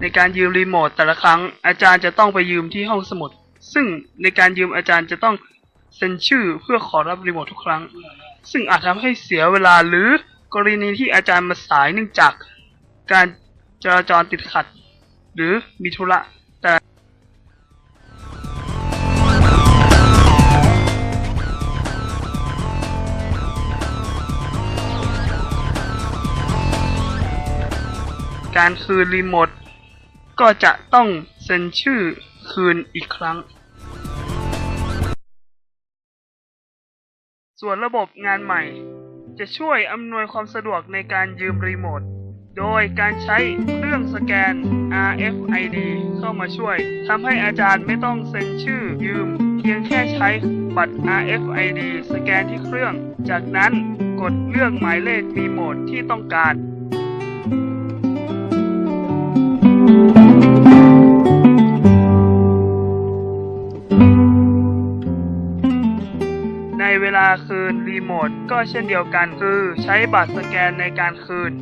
ในการยืมรีโมทแต่ละครั้งอาจารย์จะต้องไปยืมที่ห้องสมุด ซึ่งในการยืมอาจารย์จะต้องเซ็นชื่อเพื่อขอรับรีโมททุกครั้ง ซึ่งอาจทำให้เสียเวลาหรือกรณีที่อาจารย์มาสายเนื่องจากการจราจรติดขัด หรือมีธุระแต่การคืนรีโมท ก็จะต้องเซ็นชื่อคืนอีกครั้ง ส่วนระบบงานใหม่ จะช่วยอำนวยความสะดวกในการยืมรีโมท โดยการใช้เครื่องสแกน RFID เข้ามาช่วยทำให้อาจารย์ไม่ต้องเซ็นชื่อยืม เพียงแค่ใช้บัตร RFID สแกนที่เครื่อง จากนั้นกดเลือกหมายเลขรีโมทที่ต้องการ ในเวลาคืนรีโมทก็เช่นเดียวกัน คือใช้บัตรสแกนในการคืน